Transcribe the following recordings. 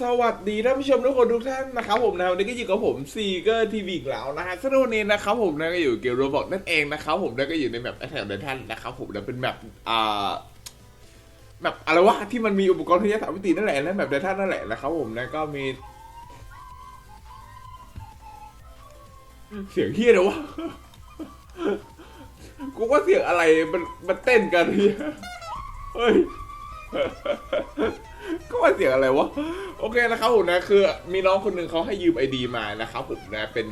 สวัสดีท่านผู้ชมทุกคนทุกท่านนะครับผมนะวันนี้ก็อยู่กับผมซีเกอร์ทีวีอีกแล้วนะฮะสำหรับวันนี้นะครับผมนะก็อยู่เกมโรบอกนั่นเองนะครับผมแล้วก็อยู่ในแมปแอทแทกเดท่านนะครับผมแล้วเป็นแมปอ่าแมปอะไรวะที่มันมีอุปกรณ์ที่ยสามมิตินั่นแหละนะแมปเดท่านนั่นแหละนะครับผมนะก็มี เสียงเฮียเลยวะกูว่าเสียงอะไรมันมันเต้นกันเฮียเฮ้ย ก็ว่าเสียงอะไรวะ โอเคนะครับผมนะ คือมีน้องคนหนึ่งเขาให้ยืมไอดีมานะครับผมนะ เป็น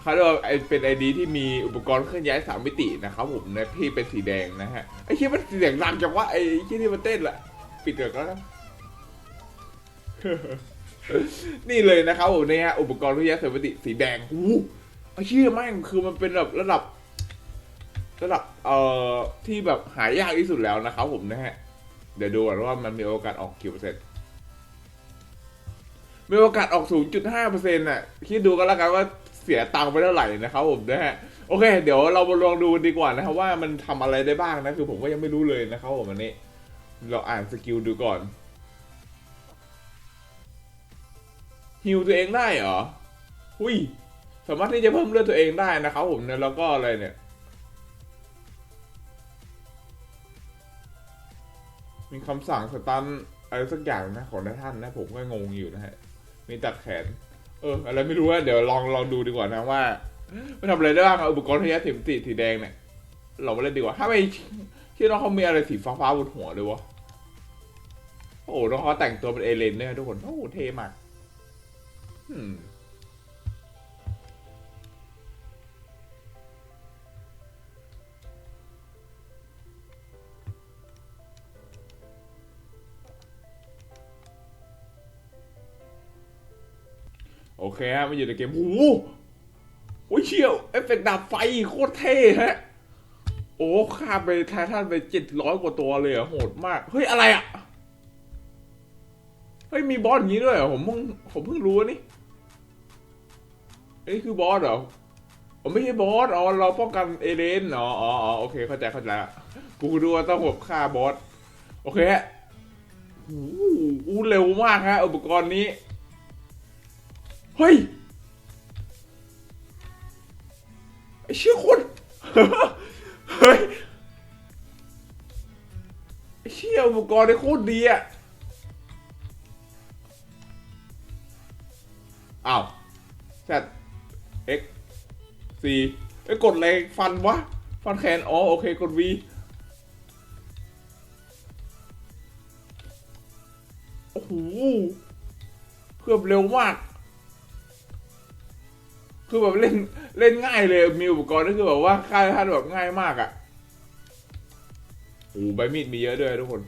เขาเรียกว่าไอเป็นไอดีที่มีอุปกรณ์เคลื่อนย้ายสามมิตินะครับผมนะที่เป็นสีแดงนะฮะ ไอที่มันเสียงดังจังว่าไอที่ที่มันเต้นละปิดเถอะก็แล้วนี่เลยนะครับผมเนี่ยอุปกรณ์เคลื่อนย้ายสามมิติสีแดงอู้ไอเชื่แม่งคือมันเป็นแบบระดับ ระดับเอ่อที่แบบหายากที่สุดแล้วนะครับผมนะฮะ เดี๋ยวดูก่อนว่ามันมีโอกาสออกกี่เปอร์เซ็นต์มีโอกาสออก 0.5เปอร์เซ็นต์น่ะ คิดดูกันแล้วกันว่าเสียตังค์ไปเท่าไหร่นะครับผมนะฮะ โอเค เดี๋ยวเราลองดูดีกว่านะครับว่ามันทำอะไรได้บ้างนะ คือผมก็ยังไม่รู้เลยนะครับผมอันนี้ เราอ่านสกิลดูก่อนฮิวตัวเองได้เหรอ หุ้ย สามารถที่จะเพิ่มเลือดตัวเองได้นะครับผมเนี่ยแล้วก็อะไรเนี่ย มีคำสั่งสตันอะไรสักอย่างนะของท่านนะผมก็งงอยู่นะฮะ มีตัดแขน เออ อะไรไม่รู้อะเดี๋ยวลองลองดูดีกว่านะว่ามันทำอะไรได้บ้างอุปกรณ์ทยาสิมติสีแดงเนี่ยเรามาเล่นดีกว่า ถ้าไม่ที่น้องเขามีอะไรสีฟ้าฟ้าๆบนหัวเลยวะโอ้น้องเขาแต่งตัวเป็นเอเลนเนี่ยทุกคนโอ้เท่มากอืม เคฮะมันอยู่ในเกมโอ้โหโอ้ยเชี่ยวเอฟเฟกต์ดาบไฟโคตรเท่ฮะ โอ้ฆ่าไปไททันไปเจ็ดร้อยกว่าตัวเลยอะโหดมาก เฮ้ย อะไรอะเฮ้ย มีบอสอย่างนี้ด้วยเหรอผมเพิ่งผมเพิ่งรู้นี่อันนี้คือบอสเหรอผมไม่ใช่บอสอ๋อเราป้องกันเอเลนอ๋ออ๋ออ๋อโอเคเข้าใจเข้าใจละกูดูว่าต้องแบฆ่าบอส โอเคฮะโอ้เร็วมากฮะอุปกรณ์นี้ เฮ้ยไอ้เชี่ยคนเฮ้ยไอ้เชี่ยอุปกรณ์ได้โคตรดีอะอ้าวแซดเอ็กซีไอ้ยกดอะไรฟันวะ ฟันแขนอ๋อโอเคกด V โอ้โหเพื่อบเร็วมาก คือแบบเล่นเล่นง่ายเลยมีอุปกรณ์นี่คือแบบว่าค่ายท่านแบบง่ายมากอะ่ะโอ้ใบมีดมีเยอะด้วยทุกคน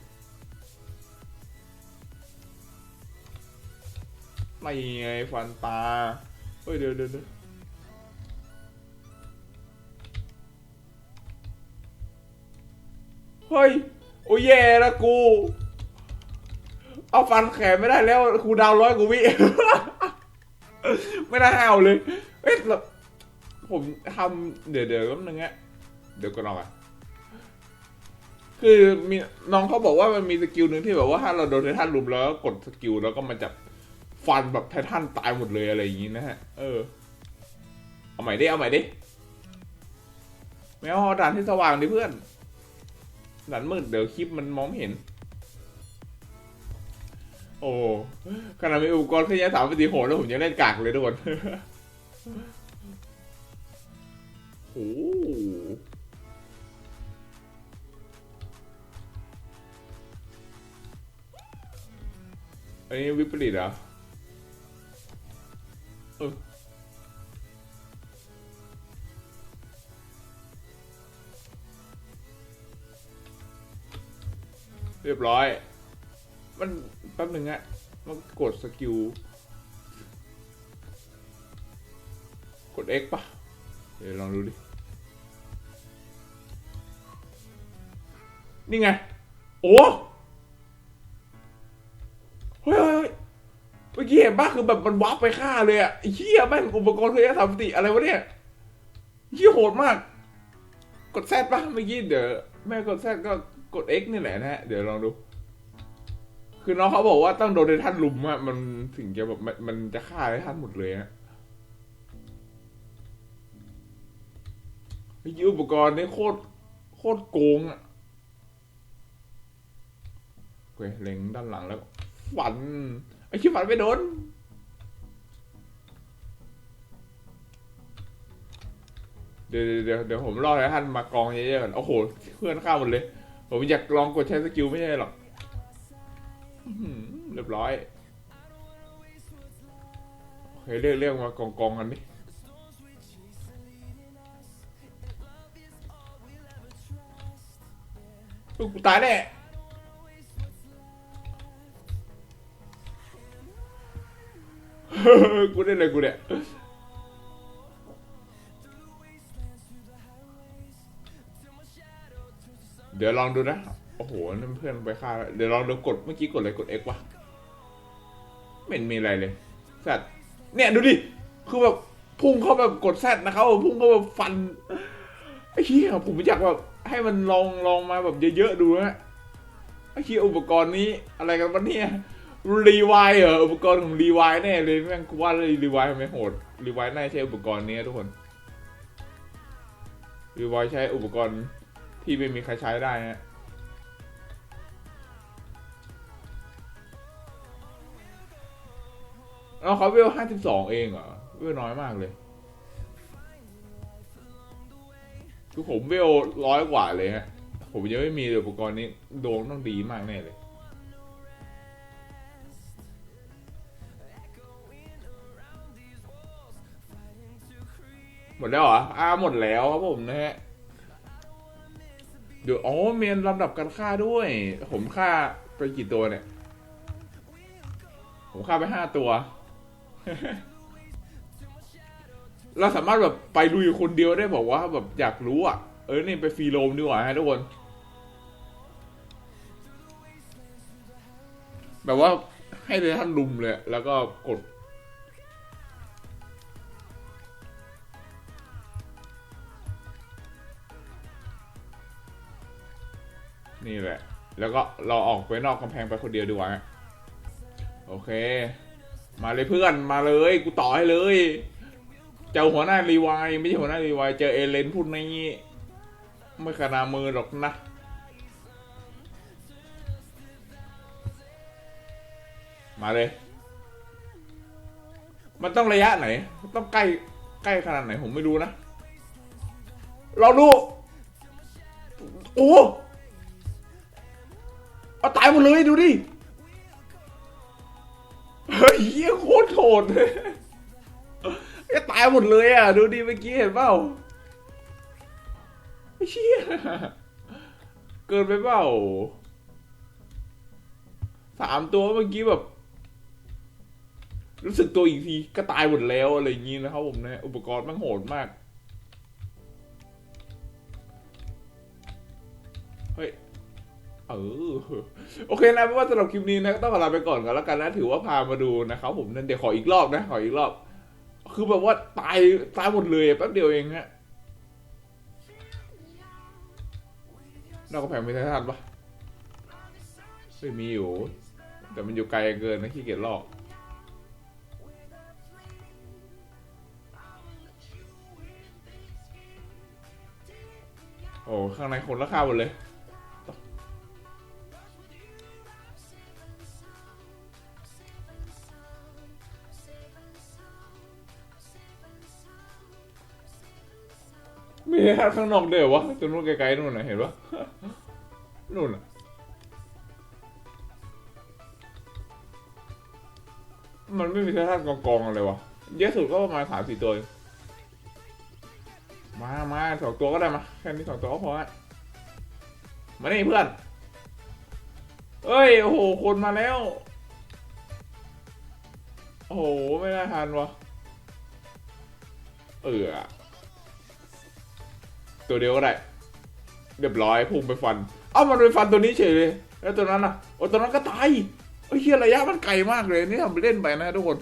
ไม่ไงฟันตาเฮ้ยเดี๋ยวเดี๋ยวเดี๋ยวเฮ้ย โอ้ยแย่ละกู เอาฟันแขนไม่ได้แล้ว กูดาวร้อยกูวิ ไม่ได้ห้เอาเลย เอ้ยแล้วผมทำเดี๋ยวเดี๋ยวแป๊บนึงฮะเดี๋ยวก็นอนอะคือมีน้องเขาบอกว่ามันมีสกิลหนึ่งที่แบบว่าถ้าเราโดนไททันลุมแล้วกดสกิลแล้วก็มันจะฟันแบบไททันตายหมดเลยอะไรอย่างนี้นะฮะ เออ เอาใหม่ดิ เอาใหม่ดิไม่เอาด่านที่สว่างดิเพื่อนด่านมืดเดี๋ยวคลิปมันมองไม่เห็น โอ้ขนาดมีอุปกรณ์เครื่องย้ายสามปฏิโหดแล้วผมยังเล่นกากเลยทุกคน โอ้อันนี้วิปริตเหรอเออเรียบร้อย มันแป๊บหนึ่งอะมันกดสกิล X ป่ะ เดี๋ยวลองดูดิ นี่ไง โอ้เฮ้ยเฮ้ยเมื่อกี้เห็นปะคือแบบมันวับไปฆ่าเลยอะเหี้ยแม่งอุปกรณ์เคยทำสติอะไรวะเนี่ยเหี้ยโหดมาก กดแซดปะเมื่อกี้เดี๋ยวแม่กดแซดก็กด X นี่แหละนะฮะ เดี๋ยวลองดู คือน้องเขาบอกว่าต้องโดนในท่านลุมอะมันถึงจะแบบมันมันจะฆ่าในท่านหมดเลยฮะ ไอ้อุปกรณ์นี่โคตรโคตรโกงอะเคเล็งด้านหลังแล้วฝันไอ้ชิฝันไม่โดนเดี๋ยวเดี๋ยวเดี๋ยวผมรอให้ท่านมากองเยอะๆก่อนโอ้โห เพื่อนข้าหมดเลย ผมอยากลองกดใช้สกิลไม่ใช่หรอกเรียบร้อยโอเคเรียกเรียกมากองกองกันดิ ลูกกูตายแน่กูได้เลยกูเนี่ยเดี๋ยวลองดูนะ โอ้โหนั่นเพื่อนไปฆ่า เดี๋ยวลองดูกดเมื่อกี้กดอะไรกด X วะไม่เห็นมีอะไรเลยแซดเนี่ยดูดิ คือแบบพุ่งเข้าแบบกดแซดนะครับพุ่งเข้าแบบฟันไอ้เหี้ยผมอยากแบบ ให้มันลองลองมาแบบเยอะๆดูนะไอ้เหี้ยอุปกรณ์นี้อะไรกันวะเนี่ยรีไวเหรออุปกรณ์ของรีไวแน่เลยแม่งกูว่าเลยรีไวทำไมโหดรีไวน่าใช้อุปกรณ์นี้ทุกคนรีไวใช้อุปกรณ์ที่ไม่มีใครใช้ได้ฮะแล้วเขาเวลห้าสิบสองเองเหรอเวลน้อยมากเลย คือผมเวลร้อยกว่าเลยฮะ ผมยังไม่มีเลยอุปกรณ์นี้ดวงต้องดีมากแน่เลย หมดแล้วเหรออ่าหมดแล้วครับผมนะฮะ เดี๋ยวอ๋อเมียนลำดับการฆ่าด้วย ผมฆ่าไปกี่ตัวเนี่ย ผมฆ่าไปห้าตัว เราสามารถแบบไปลุยคนเดียวได้บอกว่าแบบอยากรู้อะ เออนี่ไปฟรีโรมดีกว่าฮะทุกคน แบบว่าให้เลยท่านลุมเลย แล้วก็กดนี่แหละ แล้วก็เราออกไปนอกกำแพงไปคนเดียวดีกว่า โอเค มาเลยเพื่อน มาเลย กูต่อให้เลย เจ้าหัวหน้ารีวายไม่ใช่หัวหน้ารีวายเจอเอเลนพูดในนี้ไม่ขนามือหรอกนะมาเลย มันต้องระยะไหน ต้องใกล้ใกล้ขนาดไหนผมไม่รู้นะ เราดู โอ้เอาตายหมดเลยดูดิ เฮ้ยเหี้ยโคตรโหดเลย ไอ้ตายหมดเลยอะ ดูดิเมื่อกี้เห็นเปล่าไอ้เชี่ยเกินไปเปล่าสามตัวเมื่อกี้แบบ รู้สึกตัวอีกทีก็ตายหมดแล้วอะไรอย่างงี้นะครับผมนะอุปกรณ์มันโหดมาก เฮ้ยเออโอเคนะไม่ว่าสำหรับคลิปนี้นะก็ต้องขอลาไปก่อนกันแล้วกันนะ ถือว่าพามาดูนะครับผมนั่นเดี๋ยวขออีกรอบนะ ขออีกรอบ คือแบบว่าตายตายหมดเลยแป๊บเดียวเองฮะนอกกระแพงมีไททันปะไม่มีอยู่ แต่มันอยู่ไกลเกินนะขี้เกียจลอกโอ้ข้างในคนละข้าวหมดเลย มีแค่ข้างนอกเดียววะตรงนู้นไกลๆนู่นนะเห็นปะนู่นน่ะมันไม่มีแค่ท่านกองๆอะไรวะเยอะสุดก็ประมาณสามสี่ตัวมามาสองตัวก็ได้มาแค่นี้สองตัวก็พอฮะมานี่เพื่อน เอ้ย โอ้โห คนมาแล้ว โอ้โห ไม่น่าทันวะ เออ ตัวเดียวก็ได้เรียบร้อยพุ่งไปฟัน เอ้ามันไปฟันตัวนี้เฉยเลย แล้วตัวนั้นอะโอ้ตัวนั้นก็ตายเอ้ยเฮียระยะมันไกลมากเลยนี่ทำไปเล่นไปนะทุกคน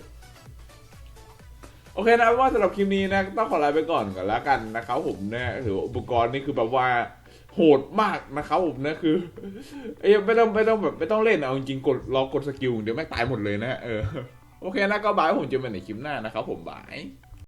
โอเคนะว่าสำหรับคลิปนี้นะต้องขอลาไปก่อนก่อนแล้วกันนะครับผมเนี่ยถืออุปกรณ์นี่คือแบบว่าโหดมากนะครับผมนะคือไอ้ยไม่ต้องไม่ต้องแบบไม่ต้องเล่นเอาจริงๆกดรอกดสกิลเดี๋ยวแม่งตายหมดเลยนะเออโอเคนะก็บายผมเจอกันในคลิปหน้านะครับผมบาย